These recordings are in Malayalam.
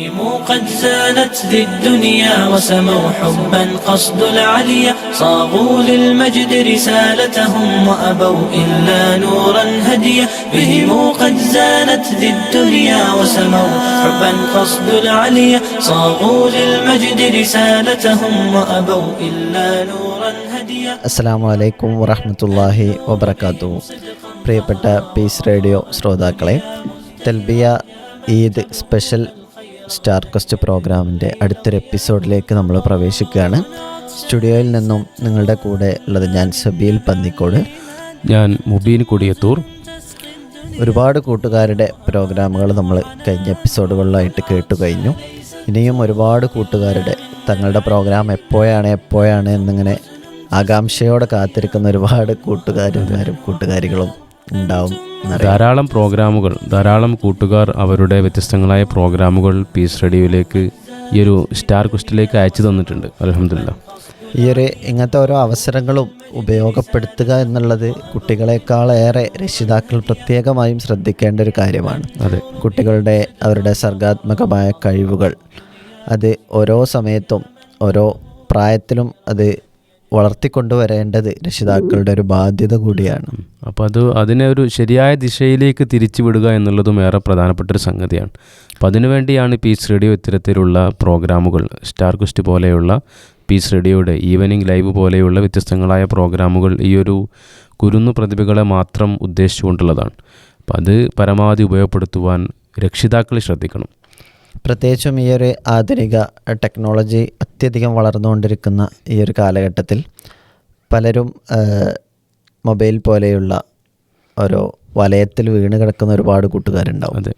بهم قد زانت ذي الدنيا وسموا حبا قصد العليا صاغوا للمجد رسالتهم وأبوا إلا نورا هديا بهم قد زانت ذي الدنيا وسموا حبا قصد العليا صاغوا للمجد رسالتهم وأبوا إلا نورا هديا അസ്സാം വലൈക്കും വറഹമത്തല്ലാഹി വബർക്കാത്തു പ്രിയപ്പെട്ട പീസ് റേഡിയോ ശ്രോതാക്കളെ തെൽബിയ ഈദ് സ്പെഷ്യൽ സ്റ്റാർ ക്വസ്റ്റ് പ്രോഗ്രാമിന്റെ അടുത്തൊരു എപ്പിസോഡിലേക്ക് നമ്മൾ പ്രവേശിക്കുകയാണ്. സ്റ്റുഡിയോയിൽ നിന്നും നിങ്ങളുടെ കൂടെ ഉള്ളത് ഞാൻ സബീൽ പന്നിക്കോട്. ഞാൻ മുബീൻ കൊടിയത്തൂർ. ഒരുപാട് കൂട്ടുകാരുടെ പ്രോഗ്രാമുകൾ നമ്മൾ കഴിഞ്ഞ എപ്പിസോഡുകളിലായിട്ട് കേട്ടു കഴിഞ്ഞു. ഇനിയും ഒരുപാട് കൂട്ടുകാരുടെ തങ്ങളുടെ പ്രോഗ്രാം എപ്പോഴാണ് എപ്പോഴാണ് എന്നിങ്ങനെ ആകാംക്ഷയോടെ കാത്തിരിക്കുന്ന ഒരുപാട് കൂട്ടുകാരും കൂട്ടുകാരികളും ഉണ്ടാവും ധാരാളം പ്രോഗ്രാമുകൾ ധാരാളം കൂട്ടുകാർ അവരുടെ വ്യത്യസ്തങ്ങളായ പ്രോഗ്രാമുകൾ പീസ് റേഡിയോയിലേക്ക് ഈ ഒരു സ്റ്റാർ ക്വസ്റ്റിലേക്ക് അയച്ചു തന്നിട്ടുണ്ട്. അലഹമില്ല ഈ ഒരു ഇങ്ങനത്തെ ഓരോ അവസരങ്ങളും ഉപയോഗപ്പെടുത്തുക എന്നുള്ളത് കുട്ടികളെക്കാളേറെ രക്ഷിതാക്കൾ പ്രത്യേകമായും ശ്രദ്ധിക്കേണ്ട ഒരു കാര്യമാണ്. അതെ. കുട്ടികളുടെ അവരുടെ സർഗാത്മകമായ കഴിവുകൾ അത് ഓരോ സമയത്തും ഓരോ പ്രായത്തിലും അത് വളർത്തിക്കൊണ്ടുവരേണ്ടത് രക്ഷിതാക്കളുടെ ഒരു ബാധ്യത കൂടിയാണ്. അപ്പോൾ അത് അതിനെ ഒരു ശരിയായ ദിശയിലേക്ക് തിരിച്ചുവിടുക എന്നുള്ളതും ഏറെ പ്രധാനപ്പെട്ട ഒരു സംഗതിയാണ് അപ്പോൾ അതിനുവേണ്ടിയാണ് പീസ് റേഡിയോ ഇത്തരത്തിലുള്ള പ്രോഗ്രാമുകൾ സ്റ്റാർ ക്വസ്റ്റ് പോലെയുള്ള പീസ് റേഡിയോയുടെ ഈവനിങ് ലൈവ് പോലെയുള്ള വ്യത്യസ്തങ്ങളായ പ്രോഗ്രാമുകൾ ഈ ഒരു കുരുന്നു പ്രതിഭകളെ മാത്രം ഉദ്ദേശിച്ചുകൊണ്ടുള്ളതാണ്. അപ്പോൾ അത് പരമാവധി ഉപയോഗപ്പെടുത്തുവാൻ രക്ഷിതാക്കൾ ശ്രദ്ധിക്കണം. പ്രത്യേകിച്ചും ഈ ഒരു ആധുനിക ടെക്നോളജി അത്യധികം വളർന്നുകൊണ്ടിരിക്കുന്ന ഈ ഒരു കാലഘട്ടത്തിൽ പലരും മൊബൈൽ പോലെയുള്ള ഓരോ വലയത്തിൽ വീണ് കിടക്കുന്ന ഒരുപാട് കൂട്ടുകാരുണ്ടാവും. അതെ.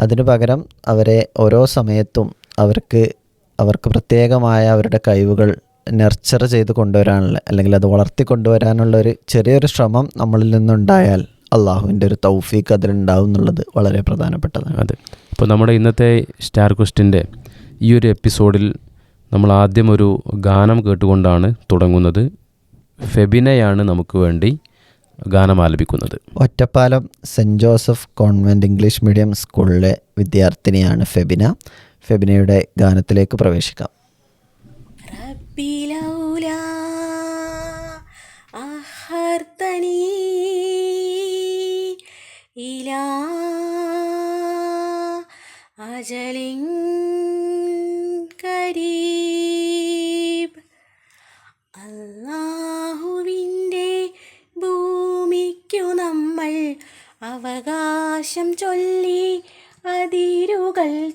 അതിനു പകരം അവരെ ഓരോ സമയത്തും അവർക്ക് അവർക്ക് പ്രത്യേകമായ അവരുടെ കഴിവുകൾ നർച്ചർ ചെയ്ത് കൊണ്ടുവരാനുള്ള അല്ലെങ്കിൽ അത് വളർത്തി കൊണ്ടുവരാനുള്ള ഒരു ചെറിയൊരു ശ്രമം നമ്മളിൽ നിന്നുണ്ടായാൽ അള്ളാഹുവിന്റെ ഒരു തൗഫീഖ് അതിലുണ്ടാവും എന്നുള്ളത് വളരെ പ്രധാനപ്പെട്ടതാണ്. അതെ. അപ്പോൾ നമ്മുടെ ഇന്നത്തെ സ്റ്റാർ ക്വസ്റ്റിന്റെ ഈ ഒരു എപ്പിസോഡിൽ നമ്മൾ ആദ്യം ഒരു ഗാനം കേട്ടുകൊണ്ടാണ് തുടങ്ങുന്നത്. ഫെബിനയാണ് നമുക്ക് വേണ്ടി ഗാനം ആലപിക്കുന്നത്. Ottapalam saint Joseph convent English medium സ്കൂളിലെ വിദ്യാർത്ഥിനിയാണ് ഫെബിന. ഫെബിനയുടെ ഗാനത്തിലേക്ക് പ്രവേശിക്കാം. റബ്ബിലൗലാ അഹർതനീ ഇല അജലിൻ കരീബ്. അള്ളാഹുവിന്റെ ഭൂമിക്കു നമ്മൾ അവകാശം ചൊല്ലി അതിരുകൾ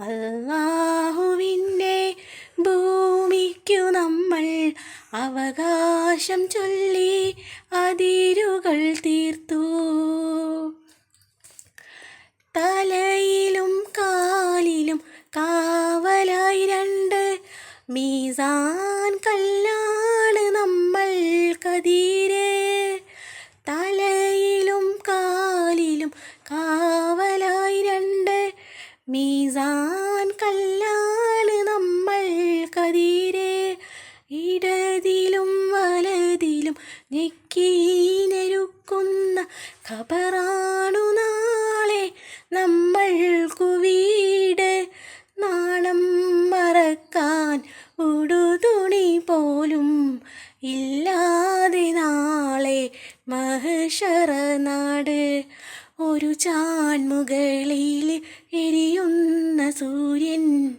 അള്ളാഹുവിന്റെ ഭൂമിക്കു നമ്മൾ അവകാശം ചൊല്ലി അതിരുകൾ തീർത്തു. തലയിലും കാലിലും കാവലായി രണ്ട് മീസാൻ കല്ലാണ് നമ്മൾ കതിരെ. തലയിലും കാലിലും രണ്ട് മീസാൻ കല്ലാണ് നമ്മൾ കതിരെ ഇടതിലും വലതിലും ഞെക്കീനെരുക്കുന്ന ഖബറാണു നാളെ നമ്മൾ വീട് നാളം മറക്കാൻ ഉടുതുണി പോലും ഇല്ലാതെ നാളെ മഹഷറ നാട് ഒരു ചാൻമുകളിൽ എരിയുന്ന സൂര്യൻ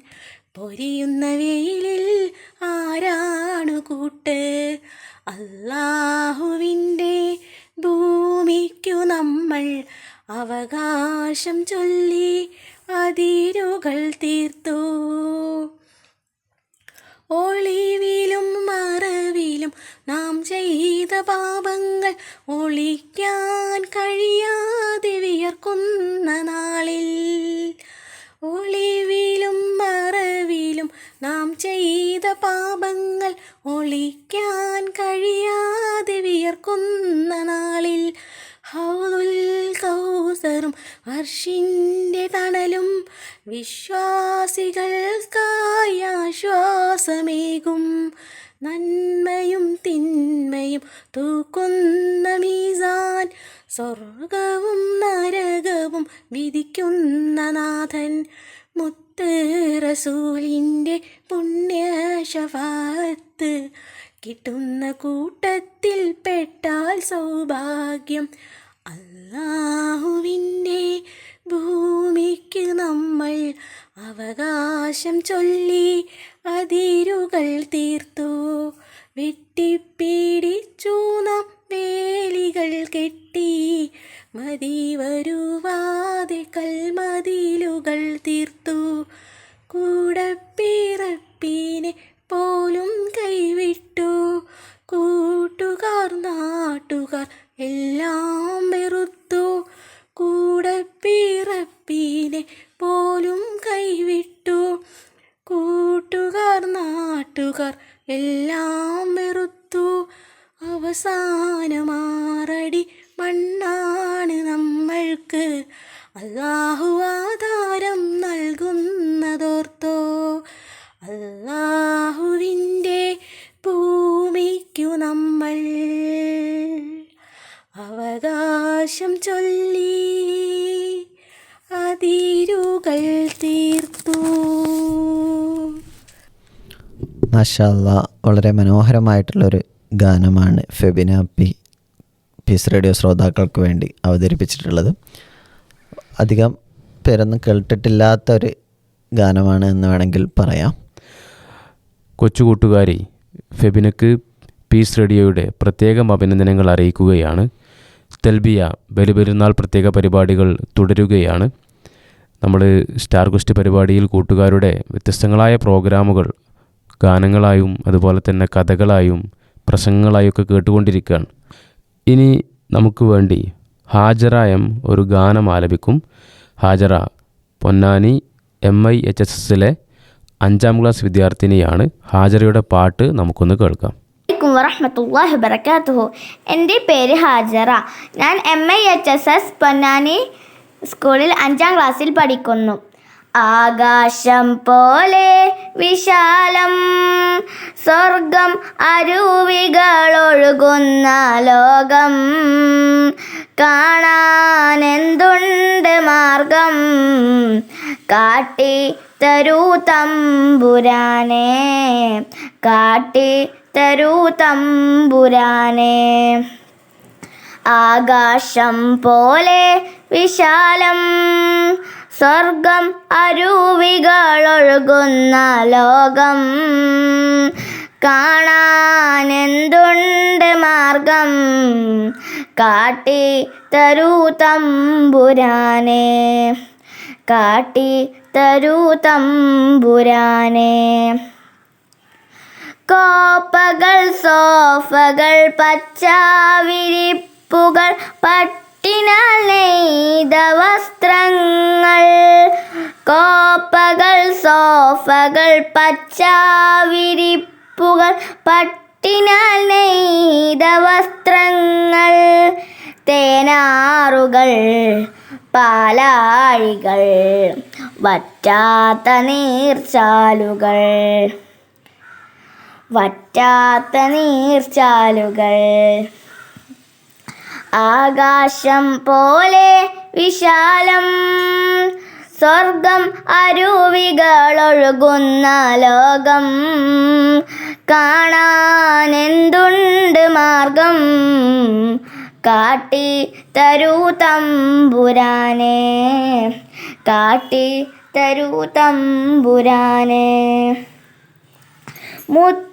പൊരിയുന്ന വെയിലിൽ ആരാണു കൂട്ട്? അല്ലാഹുവിന്റെ ഭൂമിക്കു നമ്മൾ അവകാശം ചൊല്ലി അതിരുകൾ തീർത്തു. ഒളിവിലും മറവിലും നാം ചെയ്ത പാപങ്ങൾ ഒളിക്കാൻ കഴിയാതെ വിയർക്കുന്ന നാളിൽ. ഒളിവിലും മറവിലും നാം ചെയ്ത പാപങ്ങൾ ഒളിക്കാൻ കഴിയാതെ വിയർക്കുന്ന നാളിൽ. ഹൗലുൽ കൗസറും വർഷിന്റെ തണലും വിശ്വാസികൾക്കായി ആശ്വാസമേകും. നന്മയും തിന്മയും തൂക്കുന്ന മീസാൻ സ്വർഗവും നരകവും വിധിക്കുന്ന നാഥൻ. മുത്ത് റസൂലിന്റെ പുണ്യശഫാത്ത് കിട്ടുന്ന കൂട്ടത്തിൽ പെട്ടാൽ സൗഭാഗ്യം. അല്ലാഹുവിന്റെ ഭൂമിക്ക് നമ്മൾ അവകാശം ചൊല്ലി അതിരുകൾ തീർത്തു. വെട്ടിപ്പിടിച്ചു നാം വേലികൾ കെട്ടി. മതി വരുവാതെ കൽമതിലുകൾ തീർത്തു. കൂടപ്പിറപ്പിനെ പോലും കൈവിട്ടു. കൂട്ടുകാർ നാട്ടുകാർ എല്ലാം വെറുത്തു കൂടെ പിറപ്പീനെ പോലും കൈവിട്ടു. കൂട്ടുകാർ നാട്ടുകാർ എല്ലാം വെറുത്തു. അവസാനമാറടി മണ്ണാണ് നമ്മൾക്ക്. അല്ലാഹു ആധാരം നൽകുന്നതോർത്തോ? അല്ലാഹുവിന്റെ ഭൂമിക്കു നമ്മൾ അവകാശം ചൊല്ലി അതിരുകൾ തീർത്തു. മാഷല്ല വളരെ മനോഹരമായിട്ടുള്ളൊരു ഗാനമാണ് ഫെബിന പി പീസ് റേഡിയോ ശ്രോതാക്കൾക്ക് വേണ്ടി അവതരിപ്പിച്ചിട്ടുള്ളത്. അധികം പേരൊന്നും കേട്ടിട്ടില്ലാത്തൊരു ഗാനമാണ് എന്ന് വേണമെങ്കിൽ പറയാം. കൊച്ചു കൂട്ടുകാരി ഫെബിനക്ക് പീസ് റേഡിയോയുടെ പ്രത്യേകം അഭിനന്ദനങ്ങൾ അറിയിക്കുകയാണ്. തെൽബിയ ബലിപെരുന്നാൾ പ്രത്യേക പരിപാടികൾ തുടരുകയാണ്. നമ്മൾ സ്റ്റാർ ഗുസ്റ്റ് പരിപാടിയിൽ കൂട്ടുകാരുടെ വ്യത്യസ്തങ്ങളായ പ്രോഗ്രാമുകൾ ഗാനങ്ങളായും അതുപോലെ തന്നെ കഥകളായും പ്രസംഗങ്ങളായും ഒക്കെ കേട്ടുകൊണ്ടിരിക്കുകയാണ്. ഇനി നമുക്ക് വേണ്ടി ഹാജറ എം ഒരു ഗാനം ആലപിക്കും. Hajara Ponnani M I H S എസിലെ അഞ്ചാം ക്ലാസ് വിദ്യാർത്ഥിനിയാണ്. ഹാജറയുടെ പാട്ട് നമുക്കൊന്ന് കേൾക്കാം. അലൈക്കും വറഹമത്തല്ലാഹി വബർക്കാത്തുഹു എന്റെ പേര് ഹാജറ. ഞാൻ M I H S S Ponnani സ്കൂളിൽ അഞ്ചാം ക്ലാസ്സിൽ പഠിക്കുന്നു. ആകാശം പോലെ വിശാലം സ്വർഗം അരുവികളൊഴുകുന്ന ലോകം. കാണാനെന്തുണ്ട് മാർഗം? കാട്ടി തരൂ തമ്പുരാനെ. കാട്ടി തരൂ തമ്പുരാനെ. ആകാശം പോലെ വിശാലം സ്വർഗം അരുവികളൊഴുകുന്ന ലോകം. കാണാനെന്തുണ്ട് മാർഗം? കാട്ടി തരൂ തമ്പുരാനെ. കാട്ടി തരൂ തമ്പുരാനെ. കോപ്പകൾ സോഫകൾ പച്ചാവിരിപ്പുകൾ പട്ടിനാൽ നെയ്ത വസ്ത്രങ്ങൾ. കോപ്പകൾ സോഫകൾ പച്ചാവിരിപ്പുകൾ പട്ടിനാൽ നെയ്ത വസ്ത്രങ്ങൾ. തേനാറുകൾ പാലാഴികൾ വറ്റാത്ത നീർച്ചാലുകൾ. വറ്റാത്ത നീർച്ചാലുകൾ. ആകാശം പോലെ വിശാലം സ്വർഗം അരുവികളൊഴുകുന്ന ലോകം. കാണാൻ എന്തുണ്ട് മാർഗം? കാട്ടി തരൂ തമ്പുരാനെ. കാട്ടി തരൂ തമ്പുരാനെ.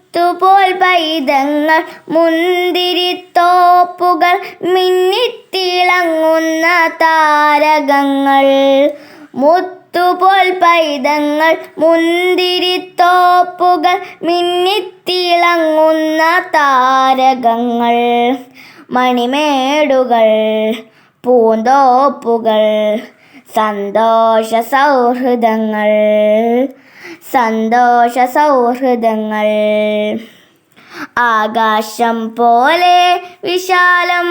മുത്തുപോൽ പൈതങ്ങൾ മുന്തിരിത്തോപ്പുകൾ മിന്നിത്തിളങ്ങുന്ന താരകങ്ങൾ. മുത്ത് മുത്തുപോൽ പൈതങ്ങൾ മുന്തിരിത്തോപ്പുകൾ മിന്നിത്തിളങ്ങുന്ന താരകങ്ങൾ. മണിമേടുകൾ പൂന്തോപ്പുകൾ സന്തോഷ സൗഹൃദങ്ങൾ സന്തോഷ സൗഹൃദങ്ങൾ ആകാശം പോലെ വിശാലം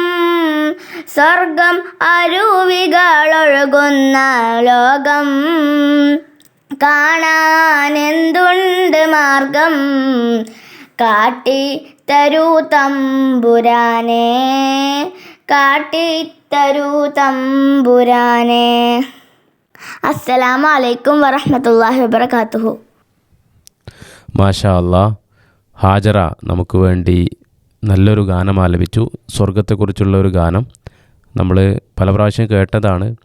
സ്വർഗം അരുവികളൊഴുകുന്ന ലോകം. കാണാൻ എന്തുണ്ട് മാർഗം? കാട്ടി തരൂ തമ്പുരാനെ കാട്ടി തരൂ തമ്പുരാനെ. അസ്സലാമു അലൈക്കും വറഹ്മത്തുള്ളാഹി വബറകാതുഹു മാഷാ ഹാജറ നമുക്ക് വേണ്ടി നല്ലൊരു ഗാനം ആലപിച്ചു. സ്വർഗത്തെക്കുറിച്ചുള്ള ഒരു ഗാനം. നമ്മൾ പല പ്രാവശ്യം കേട്ടതാണ്.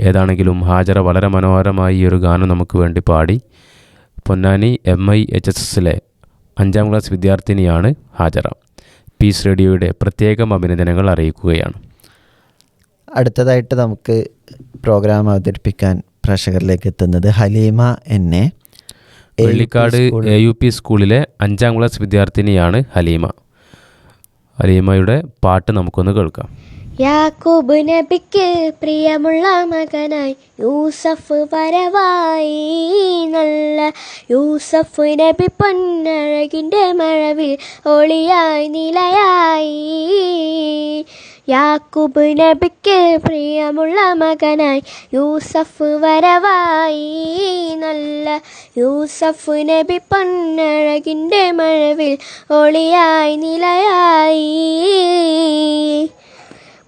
ഏതാണെങ്കിലും ഹാജറ വളരെ മനോഹരമായി ഈ ഒരു ഗാനം നമുക്ക് വേണ്ടി പാടി. Ponnani M I H S എസിലെ അഞ്ചാം ക്ലാസ് വിദ്യാർത്ഥിനിയാണ് ഹാജറ. പീസ് റേഡിയോയുടെ പ്രത്യേകം അഭിനന്ദനങ്ങൾ അറിയിക്കുകയാണ്. അടുത്തതായിട്ട് നമുക്ക് പ്രോഗ്രാം അവതരിപ്പിക്കാൻ പ്രേക്ഷകരിലേക്ക് എത്തുന്നത് ഹലീമ എന്നെ. സ്കൂൾ എ യു പി സ്കൂളിലെ അഞ്ചാം ക്ലാസ് വിദ്യാർത്ഥിനിയാണ് ഹലീമ. ഹലീമയുടെ പാട്ട് നമുക്കൊന്ന് കേൾക്കാം. യാക്കൂബ് നബിക്ക് പ്രിയമുള്ള മകനായി യൂസഫ് വരവായി. നല്ല യൂസഫ് നബി പൊന്നഴകിന്റെ മഴവിൽ ഒളിയായി നിലയായി. യാക്കൂബ് നബിക്ക് പ്രിയമുള്ള മകനായി. യൂസഫ് വരവായി. നല്ല യൂസഫ് നബി പൊന്നഴകിന്റെ മഴവിൽ ഒളിയായി നിലയായി.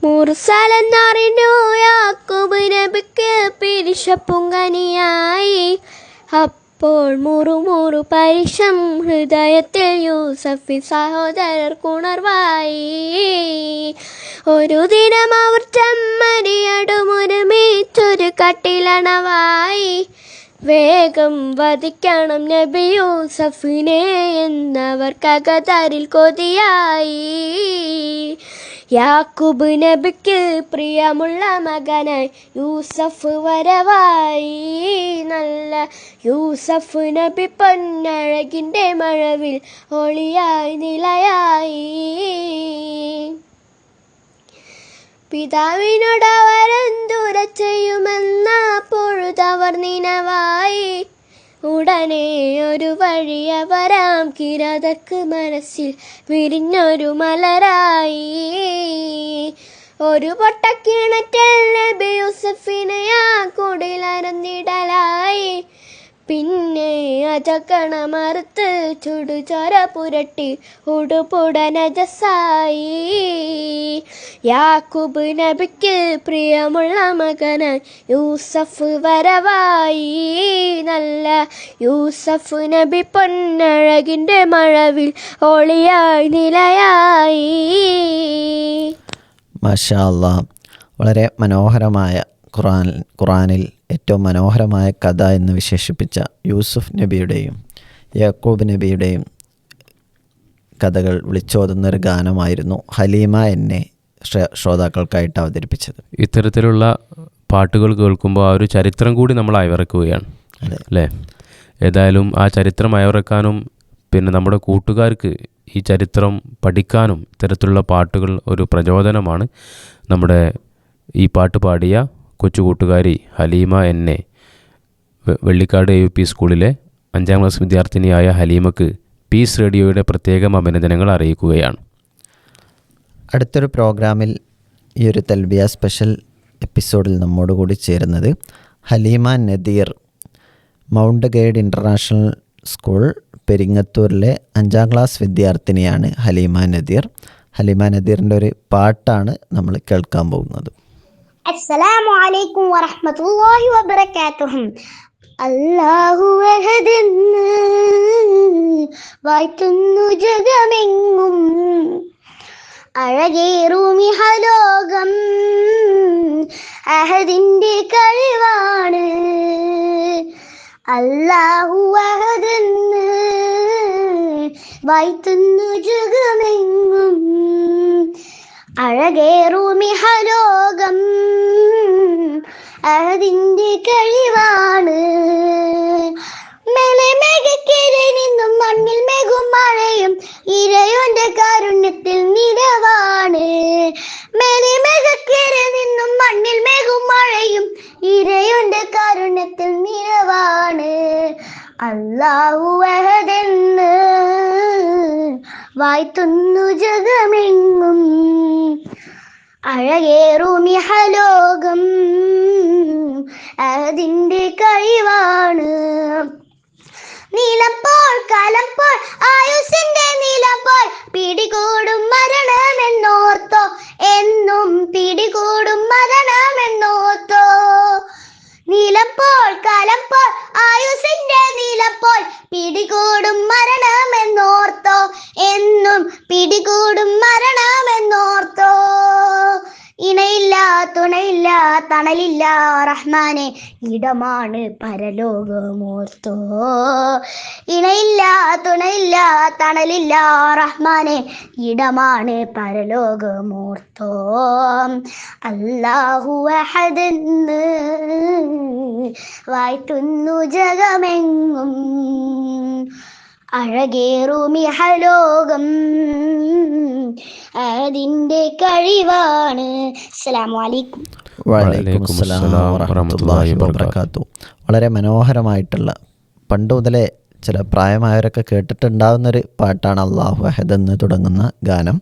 മുർസലെന്നറിഞ്ഞു യാക്കൂബ് നബിക്ക് പിരിശപ്പുങ്കനിയായി അപ്പോൾ മുറുമുറു പരിശം ഹൃദയത്തിൽ യൂസഫി സഹോദരർ കുണർവായി. ഒരു ദിനം അവർ ചെമ്മരിയടുമൊരുമിച്ചൊരു കട്ടിലണവായി. വേഗം വധിക്കണം നബി യൂസഫിനെ എന്നവർ കകതരിൽ കൊതിയായി. യാക്കൂബ് നബിക്ക് പ്രിയമുള്ള മകനായി യൂസഫ് വരവായി. നല്ല യൂസഫ് നബി പൊന്നഴകിന്റെ മഴവിൽ ഒളിയായി നിലയായി. പിതാവിനോട് അവരെന്തുര ചെയ്യുമെന്ന പൊഴുതവർ നിനവായി. ഉടനെ ഒരു വഴിയ വരാം കിരതക്ക് മനസ്സിൽ വിരിഞ്ഞൊരു മലരായി. ഒരു പൊട്ടക്കിണറ്റൽ നബി യൂസഫിനെ ആ കുടിലരന്നിടലായി. പിന്നെ അജക്കണ മറുത്ത് ചുടുചൊര പുരട്ടി ഉടുപുടനജസായി. യാക്കൂബ് നബിക്ക് പ്രിയമുള്ള മകന് യൂസഫ് വരവായി. നല്ല യൂസഫ് നബി പൊന്നഴകിന്റെ മഴവിൽ ഒളിയായി നിലയായി. മാഷാ അല്ലാ വളരെ മനോഹരമായ ഖുറാൻ ഖുറാനിൽ ഏറ്റവും മനോഹരമായ കഥ എന്ന് വിശേഷിപ്പിച്ച യൂസുഫ് നബിയുടെയും യാക്കൂബ് നബിയുടെയും കഥകൾ വിളിച്ചോതുന്ന ഒരു ഗാനമായിരുന്നു ഹലീമ എന്നെ ശ്ര- ശ്രോതാക്കൾക്കായിട്ട് അവതരിപ്പിച്ചത്. ഇത്തരത്തിലുള്ള പാട്ടുകൾ കേൾക്കുമ്പോൾ ആ ഒരു ചരിത്രം കൂടി നമ്മൾ അയവിറക്കുകയാണ് അല്ലേ? ഏതായാലും ആ ചരിത്രം അയവിറക്കാനും പിന്നെ നമ്മുടെ കൂട്ടുകാർക്ക് ഈ ചരിത്രം പഠിക്കാനും ഇത്തരത്തിലുള്ള പാട്ടുകൾ ഒരു പ്രചോദനമാണ്. നമ്മുടെ ഈ പാട്ട് പാടിയ കൊച്ചു കൂട്ടുകാരി ഹലീമ എന്നെ വെള്ളിക്കാട് എ യു പി സ്കൂളിലെ അഞ്ചാം ക്ലാസ് വിദ്യാർത്ഥിനിയായ ഹലീമക്ക് പീസ് റേഡിയോയുടെ പ്രത്യേകം അഭിനന്ദനങ്ങൾ അറിയിക്കുകയാണ്. അടുത്തൊരു പ്രോഗ്രാമിൽ ഈ ഒരു തൽബിയ സ്പെഷ്യൽ എപ്പിസോഡിൽ നമ്മോട് കൂടി ചേരുന്നത് Haleema Nadeer mount guide international school പെരിങ്ങത്തൂരിലെ അഞ്ചാം ക്ലാസ് വിദ്യാർത്ഥിനിയാണ് ഹലീമ നദീർ. ഹലീമ നദീറിന്റെ ഒരു പാട്ടാണ് നമ്മൾ കേൾക്കാൻ പോകുന്നത്. അസ്സലാമു അലൈക്കും വറഹ്മത്തുള്ളാഹി വബറകാതുഹു. അല്ലാഹു അഹദെന്ന് വാഴ്ത്തുന്നു ജഗമെങ്ങും. അഴകേറുമിഹലോകം അഹദിന്റെ കഴിവാണ്. അല്ലാഹു അഹദെന്ന് വാഴ്ത്തുന്നു ജഗമെങ്ങും. അഴകേറുമിഹലോകം അതിന്റെ കഴിവാണ്. മെലമെകക്കരെ നിന്നും മണ്ണിൽ മേഘും മഴയും ഇരയോന്റെ കാരുണ്യത്തിൽ നിരവാണ് മെലമെകക്കരെ നിന്നും മണ്ണിൽ മേഘും മഴയും ഇരയോന്റെ കാരുണ്യത്തിൽ അല്ലാഹു അഹദെന്ന് വായ്ത്തുന്നു ജഗമെങ്ങും. അഴകേറുമിഹലോകം അതിന്റെ കഴിവാണ്. നീലപ്പോൾ കലപ്പോൾ ആയുസിന്റെ നീലപ്പോൾ പിടികൂടും മരണമെന്നോർത്തോ. എന്നും പിടികൂടും മരണമെന്നോർത്തോ. നീലപ്പോൾ കലപ്പോൾ ആയുസിന്റെ നീലപ്പോൾ പിടികൂടും മരണമെന്നോർത്തോ. എന്നും പിടികൂടും റഹ്മാനെ ഇടമാണ് പരലോകമോർത്തോ. ഇണയില്ല തുണയില്ല തണലില്ല റഹ്മാനെ ഇടമാണ് പരലോകമോർത്തോ. അല്ലാഹു അഹദെന്ന് വായ്ത്തുന്നു ജഗമെങ്ങും അഴകേറുമിഹലോകം അതിന്റെ കഴിവാണ്. അസ്സലാമു അലൈക്കും. വലൈക്കും അസ്സലാം വറഹ്മത്തുള്ളാഹി വബറകാതു വളരെ മനോഹരമായിട്ടുള്ള പണ്ട് മുതലേ ചില പ്രായമായവരൊക്കെ കേട്ടിട്ടുണ്ടാവുന്നൊരു പാട്ടാണ് അള്ളാഹു അഹദ് എന്ന് തുടങ്ങുന്ന ഗാനം.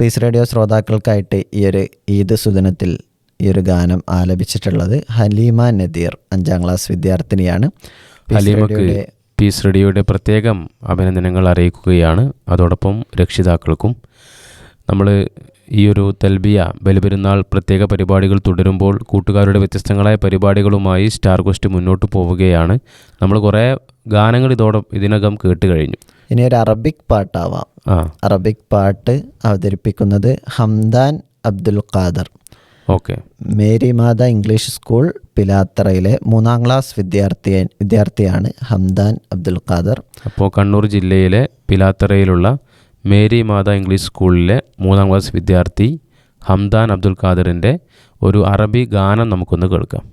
പീസ് റേഡിയോ ശ്രോതാക്കൾക്കായിട്ട് ഈ ഒരു ഈദ് സുദിനത്തിൽ ഈ ഒരു ഗാനം ആലപിച്ചിട്ടുള്ളത് ഹലീമ നദീർ അഞ്ചാം ക്ലാസ് വിദ്യാർത്ഥിനിയാണ്. ഹലീമയുടെ പീസ് റേഡിയോയുടെ പ്രത്യേകം അഭിനന്ദനങ്ങൾ അറിയിക്കുകയാണ്. അതോടൊപ്പം രക്ഷിതാക്കൾക്കും നമ്മൾ ഈ ഒരു തെൽബിയ ബലിപെരുന്നാൾ പ്രത്യേക പരിപാടികൾ തുടരുമ്പോൾ കൂട്ടുകാരുടെ വ്യത്യസ്തങ്ങളായ പരിപാടികളുമായി സ്റ്റാർ കോസ്റ്റ് മുന്നോട്ട് പോവുകയാണ്. നമ്മൾ കുറേ ഗാനങ്ങൾ ഇതോടെ ഇതിനകം കേട്ട് കഴിഞ്ഞു. ഇനി ഒരു അറബിക് പാട്ടാവാം. അറബിക് പാട്ട് അവതരിപ്പിക്കുന്നത് Hamdan Abdul Khader. Okay. Mary Matha English school പിലാത്തറയിലെ മൂന്നാം ക്ലാസ് വിദ്യാർത്ഥി വിദ്യാർത്ഥിയാണ് ഹംദാൻ അബ്ദുൽ ഖാദർ. അപ്പോൾ കണ്ണൂർ ജില്ലയിലെ പിലാത്തറയിലുള്ള മേരി മാത ഇംഗ്ലീഷ് സ്കൂളിലെ മൂന്നാം ക്ലാസ് വിദ്യാർത്ഥി ഹംദാൻ അബ്ദുൽ ഖാദറിൻ്റെ ഒരു അറബി ഗാനം നമുക്കൊന്ന് കേൾക്കാം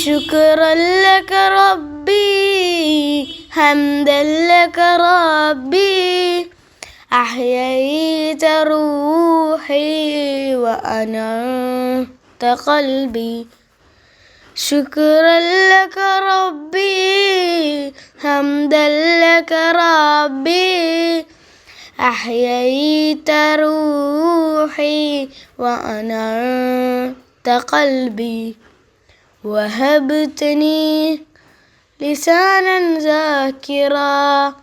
شكرا لك ربي حمدا لك ربي أحييت روحي وأنرت قلبي شكرا لك ربي حمدا لك ربي أحييت روحي وأنرت قلبي. وهبتني لسانا ذاكرا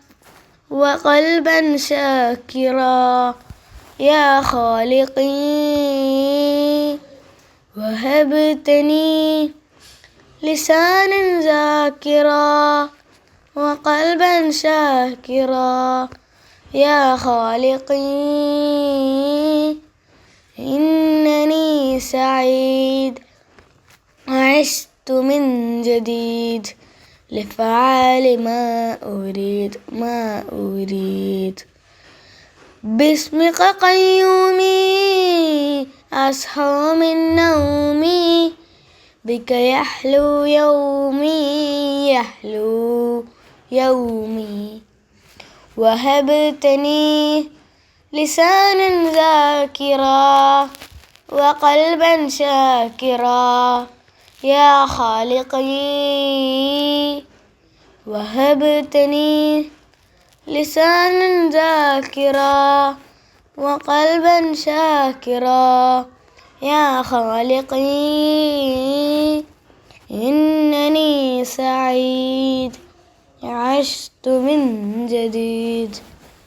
وقلبا شاكرا يا خالقي. وهبتني لسانا ذاكرا وقلبا شاكرا. يا خالقي إنني سعيد. عشت من جديد لفعل ما أريد ما أريد. باسمك قيومي أصحى من نومي. بك يحلو يومي يحلو يومي. وهبتني لسانا ذاكرا وقلبا شاكرا يا خالقي. وهبتني لسانا ذاكرا وقلبا شاكرا يا خالقي. إنني سعيد عشت من جديد.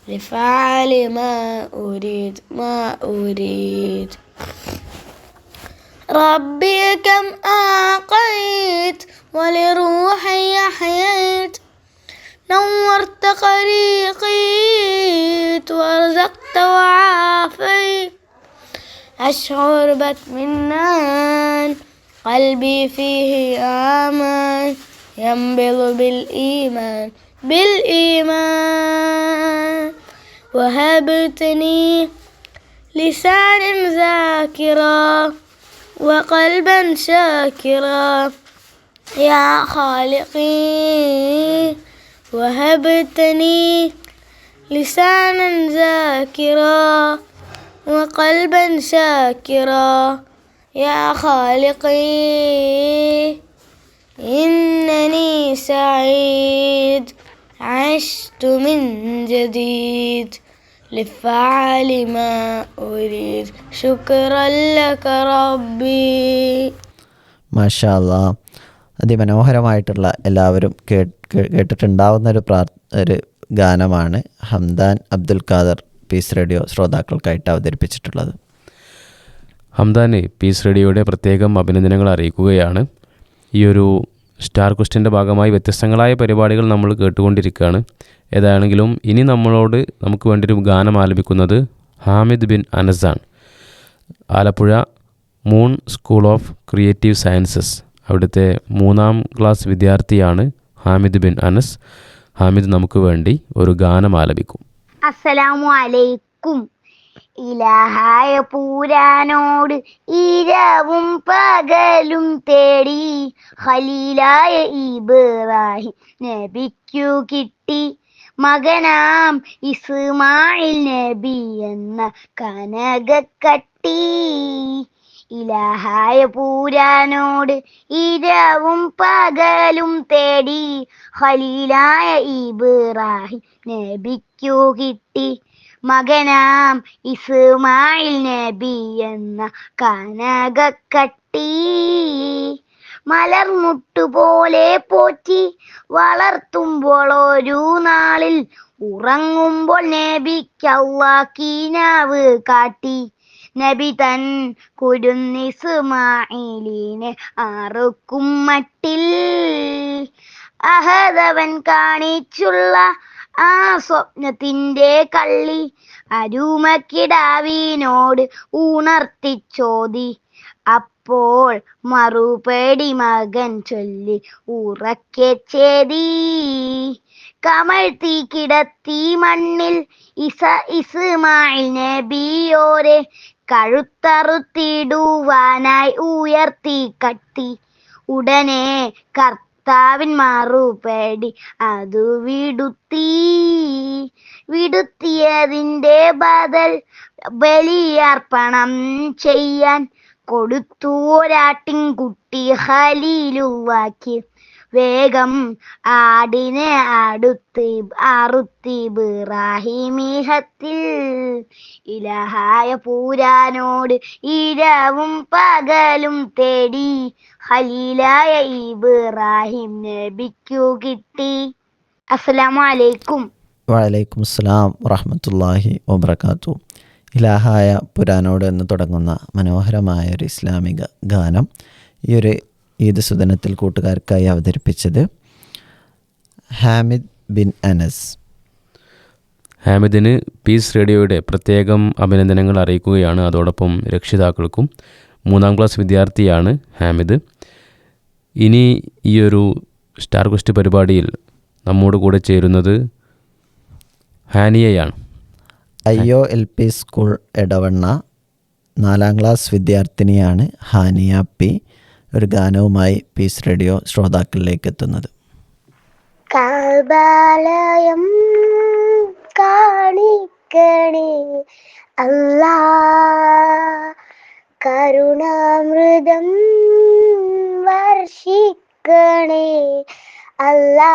لفعل ما أريد ما أريد. ربي كم أعقيت ولروحي أحييت. نورت طريقي ورزقت وعافيت. أشعر باطمئنان قلبي فيه آمان. ينبض بالإيمان بالإيمان. وهبتني لسان ذاكرا وقلبا شاكرا. يا خالقي وهبتني لسانا ذاكرا وقلبا شاكرا. يا خالقي إنني سعيد عشت من جديد لفعل ما أريد شكرا لك ربي മാഷാല്ല അതിമനോഹരമായിട്ടുള്ള എല്ലാവരും കേ- കേ- കേട്ടിട്ടുണ്ടാവുന്ന ഒരു പ്രാർ ഒരു ഗാനമാണ് ഹംദാൻ അബ്ദുൽ ഖാദർ പീസ് റേഡിയോ ശ്രോതാക്കൾക്കായിട്ട് അവതരിപ്പിച്ചിട്ടുള്ളത് ഹംദാന് പീസ് റേഡിയോയുടെ പ്രത്യേകം അഭിനന്ദനങ്ങൾ അറിയിക്കുകയാണ് ഈ ഒരു സ്റ്റാർ ക്വസ്റ്റിന്റെ ഭാഗമായി വ്യത്യസ്തങ്ങളായ പരിപാടികൾ നമ്മൾ കേട്ടുകൊണ്ടിരിക്കുകയാണ്. ഏതാണെങ്കിലും ഇനി നമ്മളോട് നമുക്ക് വേണ്ടി ഒരു ഗാനം ആലപിക്കുന്നത് Hamid bin അനസാണ് Alappuzha moon school of creative sciences. അവിടുത്തെ മൂന്നാം ക്ലാസ് വിദ്യാർത്ഥിയാണ് ഹാമിദ് ബിൻ അനസ്. ഹാമിദ് നമുക്ക് വേണ്ടി ഒരു ഗാനം ആലപിക്കും. അസ്സലാമു അലൈക്കും. ഇലാഹായ പൂരാനോട് ഇരവും പകലും തേടി. ഖലീലായ ഇബ്രാഹിം നബിക്കു കിട്ടി. മകനാം ഇസ്മായിൽ നബി എന്ന കനകക്കട്ടി ഇലാഹായ പൂരാനോട് ഇരവും പകലും തേടി. ഖലീലായ ഇബ്രാഹിം നബിക്കു കിട്ടി. മകനാം ഇസ്മായിൽ നബി എന്ന കനകക്കട്ടി. മലർമുട്ടുപോലെ പോറ്റി വളർത്തുമ്പോൾ ഒരു നാളിൽ ഉറങ്ങുമ്പോൾ നബിക്കല്ലാക്കീനാവ് കാട്ടി. നബി തൻ കുരുന്നിസുമാലിനെ അറുക്കും മട്ടിൽ. അഹദവൻ കാണിച്ചുള്ള ആ സ്വപ്നത്തിന്റെ കള്ളി അരുമക്കിടാവിനോട് ഉണർത്തിച്ചോതി അപ്പോൾ മറുപടി മകൻ ചൊല്ലി ഉറക്കെ ചേതി കമഴ്ത്തി കിടത്തി മണ്ണിൽ ഇസ ഇസ്മായിൽ നബിയോരെ കഴുത്തറുത്തിടുവാനായി ഉയർത്തി കട്ടി ഉടനെ കർത്താവിൻ പേടി. അതു വിടുത്തി. വിടുത്തിയതിന്റെ ബദൽ ബലിയർപ്പണം ചെയ്യാൻ കൊടുത്തു. ഒരാട്ടിൻകുട്ടി ഖലീലുവാക്കി. വേഗം ആടിനെ അടുത്ത് അറുത്തി ബിറാഹിമീഹത്തിൽ ഇലഹായ പൂരാനോട് ഇരവും പകലും തേടി ഹലീലായ ഇബ്രാഹിം നബിക്കു കിട്ടി. അസ്സലാമു അലൈക്കും വലൈക്കും അസ്സലാം വറഹമത്തല്ലാഹി വബർക്കാത്തു ഇലാഹായ പുരാനോട് എന്ന് തുടങ്ങുന്ന മനോഹരമായ ഒരു ഇസ്ലാമിക ഗാനം. ഈ ഒരു ഈദ് സുദനത്തിൽ കൂട്ടുകാർക്കായി അവതരിപ്പിച്ചത് ഹാമിദ് ബിൻ അനസ്. ഹാമിദിന് പീസ് റേഡിയോയുടെ പ്രത്യേകം അഭിനന്ദനങ്ങൾ അറിയിക്കുകയാണ്. അതോടൊപ്പം രക്ഷിതാക്കൾക്കും മൂന്നാം ക്ലാസ് വിദ്യാർത്ഥിയാണ് ഹാമിദ്. ഇനി ഈ ഒരു സ്റ്റാർ ക്വസ്റ്റ് പരിപാടിയിൽ നമ്മോട് കൂടെ ചേരുന്നത് ഹാനിയയാണ്. അയ്യോ എൽ പി സ്കൂൾ എടവണ്ണ നാലാം ക്ലാസ് വിദ്യാർത്ഥിനിയാണ് ഹാനിയ പി. ഒരു ഗാനവുമായി പീസ് റേഡിയോ ശ്രോതാക്കളിലേക്ക് എത്തുന്നത് കാണിക്കണേ കരുണാമൃതം വർഷിക്കണേ അല്ലാ.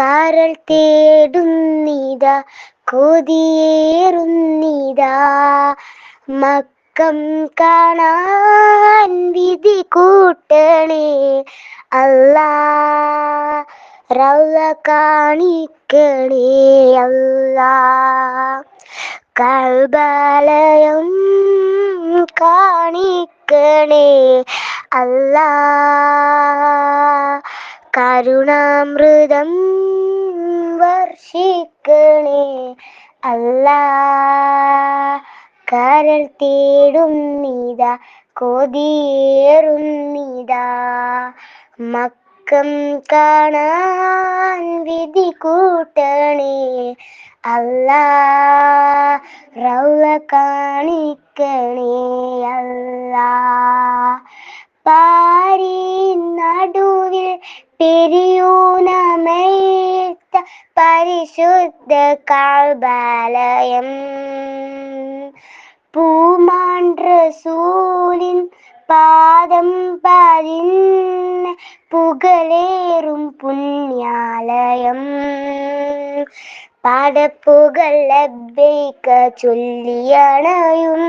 കാരൽ തേടുന്നിത കൊതിയേറുന്നിതാ. മക്കം കാണാൻ വിധി കൂട്ടണേ. അല്ലാ റൗല കാണിക്കണേ അല്ലാ കൽബാലയം കാണിക്കണേ അല്ലാ കരുണാമൃതം വർഷിക്കണേ അല്ലാ കരൽ തേടുന്നിതാ കൊതിയേറുന്നിതാ മക്കം കാണാൻ വിധി കൂട്ടണേ അല്ല റൗള കാണിക്കണേ അല്ല. പാരി നടുവിൽ പെരിയൂനമേത്ത പരിശുദ്ധ കാൽബാലയം. പൂമാൻ റസൂലിൻ പാദം പതിന്ന പുകളേറും പുണ്യാലയം പടപ്പുകൾ ലബ്ബൈക ചൊല്ലിയണയും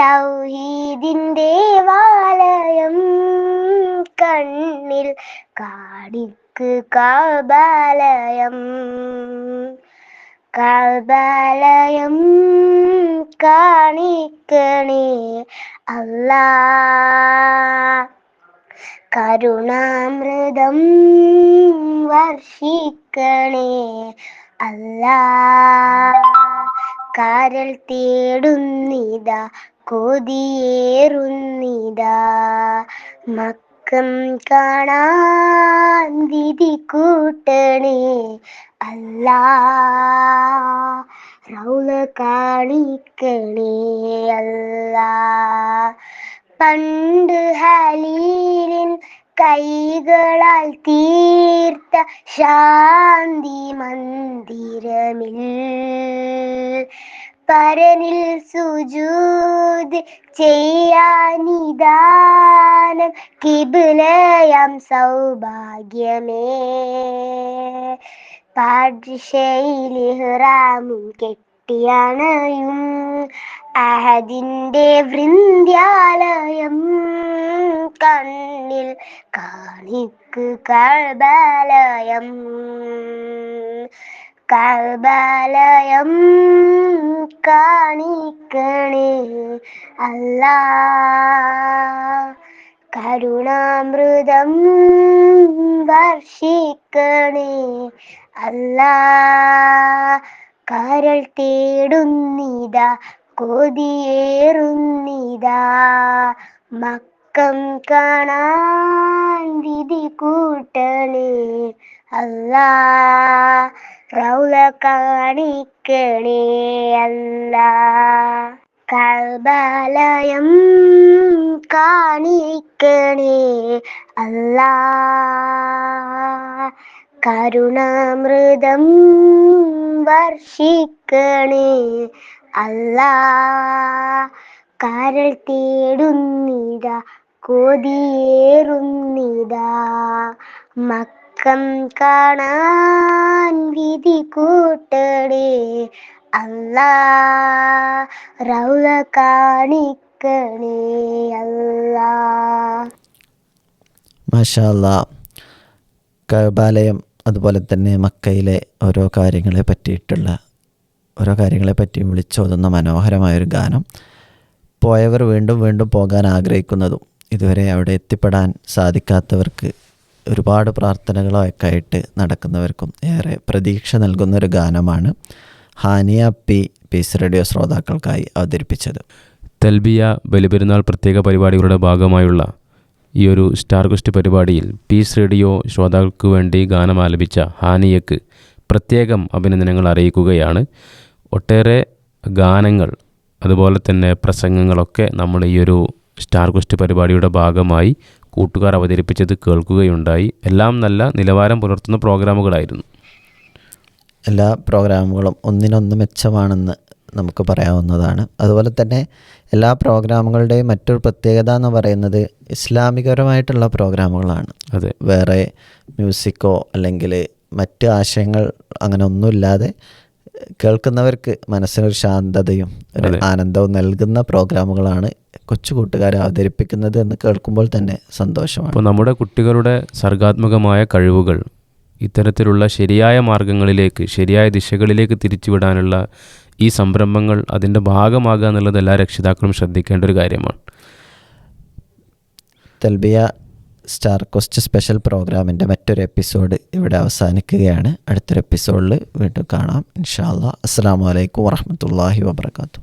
തൗഹീദിന്റെ വാലയം കണ്ണിൽ കാടിക്ക് കാബാലയം കാബാലയം കാണിക്കണേ. അല്ല കരുണാമൃതം വർഷിക്കണേ. അല്ല കാരൽ തേടുന്നിതാ കൊതിയേറുന്നിതാ. മക്കം കാണാൻ വിധി കൂട്ടണേ. അല്ലാ. റൗല കാണിക്കണേ അല്ലാ. പണ്ട് ഹലീലിൻ കൈകളാൽ തീർത്ത ശാന്തി മന്ദിരമിൽ. പരനിൽ സുജൂത് ചെയ്യാനിദാനം കിബിലയം സൗഭാഗ്യമേ. പാഠശൈലിഹ്റാമും കെട്ടിയണയും. അഹദിന്റെ വൃന്ദ്യാലയം കണ്ണിൽ കാണിക്ക് കൽബാലയം. കൽബാലയം കാണിക്കണേ അല്ല കരുണാമൃതം വർഷിക്കണേ അല്ലാ കരൾ തേടുന്നിതാ കൊതിയേറുന്നിതാ. മക്കം കാണാൻ വിധി കൂട്ടണേ അല്ലാ റൗല കാണിക്കണേ അല്ലാ. കൽബാലയം കാണിക്കണേ അല്ലാ. കരുണാമൃതം വർഷിക്കണേ. അല്ല കരൾ തേടുന്നിതാ കൊതിയേറുന്നിതാ മക്കം കാണാൻ വിധി കൂട്ടണേ. അല്ല റൗല കാണിക്കണേ. അല്ല. മാഷാല്ല കബാലയം അതുപോലെ തന്നെ മക്കയിലെ ഓരോ കാര്യങ്ങളെ പറ്റിയിട്ടുള്ള ഓരോ കാര്യങ്ങളെ പറ്റിയും വിളിച്ചോതുന്ന മനോഹരമായൊരു ഗാനം. പോയവർ വീണ്ടും വീണ്ടും പോകാൻ ആഗ്രഹിക്കുന്നതും ഇതുവരെ അവിടെ എത്തിപ്പെടാൻ സാധിക്കാത്തവർക്ക് ഒരുപാട് പ്രാർത്ഥനകളൊക്കെ ആയിട്ട് നടക്കുന്നവർക്കും ഏറെ പ്രതീക്ഷ നൽകുന്ന ഒരു ഗാനമാണ് ഹാനിയ പി പീസ് റേഡിയോ ശ്രോതാക്കൾക്കായി അവതരിപ്പിച്ചത്. തൽബിയ ബലിപെരുന്നാൾ പ്രത്യേക പരിപാടികളുടെ ഭാഗമായുള്ള ഈ ഒരു സ്റ്റാർ പരിപാടിയിൽ പീസ് റേഡിയോ ശ്രോതാക്കൾക്ക് വേണ്ടി ഗാനം ആലപിച്ച ഹാനിയക്ക് പ്രത്യേകം അഭിനന്ദനങ്ങൾ അറിയിക്കുകയാണ്. ഒട്ടേറെ ഗാനങ്ങൾ അതുപോലെ തന്നെ പ്രസംഗങ്ങളൊക്കെ നമ്മൾ ഈ ഒരു സ്റ്റാർ പരിപാടിയുടെ ഭാഗമായി കൂട്ടുകാർ അവതരിപ്പിച്ചത് കേൾക്കുകയുണ്ടായി. എല്ലാം നല്ല നിലവാരം പുലർത്തുന്ന പ്രോഗ്രാമുകളായിരുന്നു. എല്ലാ പ്രോഗ്രാമുകളും ഒന്നിനൊന്ന് മെച്ചമാണെന്ന് നമുക്ക് പറയാവുന്നതാണ്. അതുപോലെ തന്നെ എല്ലാ പ്രോഗ്രാമുകളുടെയും മറ്റൊരു പ്രത്യേകത എന്ന് പറയുന്നത് ഇസ്ലാമികപരമായിട്ടുള്ള പ്രോഗ്രാമുകളാണ്. അതെ. വേറെ മ്യൂസിക്കോ അല്ലെങ്കിൽ മറ്റ് ആശയങ്ങൾ അങ്ങനെ ഒന്നുമില്ലാതെ കേൾക്കുന്നവർക്ക് മനസ്സിനൊരു ശാന്തതയും ഒരു. ആനന്ദവും നൽകുന്ന പ്രോഗ്രാമുകളാണ് കൊച്ചു കൂട്ടുകാരെ അവതരിപ്പിക്കുന്നത് എന്ന് കേൾക്കുമ്പോൾ തന്നെ സന്തോഷമാണ്. അപ്പോൾ നമ്മുടെ കുട്ടികളുടെ സർഗാത്മകമായ കഴിവുകൾ ഇത്തരത്തിലുള്ള ശരിയായ മാർഗങ്ങളിലേക്ക് ശരിയായ ദിശകളിലേക്ക് തിരിച്ചുവിടാനുള്ള ഈ സംരംഭങ്ങൾ അതിന്റെ ഭാഗമാകുക എന്നുള്ളത് എല്ലാ രക്ഷിതാക്കളും ശ്രദ്ധിക്കേണ്ട ഒരു കാര്യമാണ്. തൽബിയ സ്റ്റാർ കോസ്റ്റ് സ്പെഷ്യൽ പ്രോഗ്രാമിന്റെ മറ്റൊരു എപ്പിസോഡ് ഇവിടെ അവസാനിക്കുകയാണ്. അടുത്തൊരു എപ്പിസോഡിൽ വീണ്ടും കാണാം. ഇൻഷാ അസ്സാം വലൈക്കും വാഹമത്തല്ലാഹി വാബർക്കാത്തു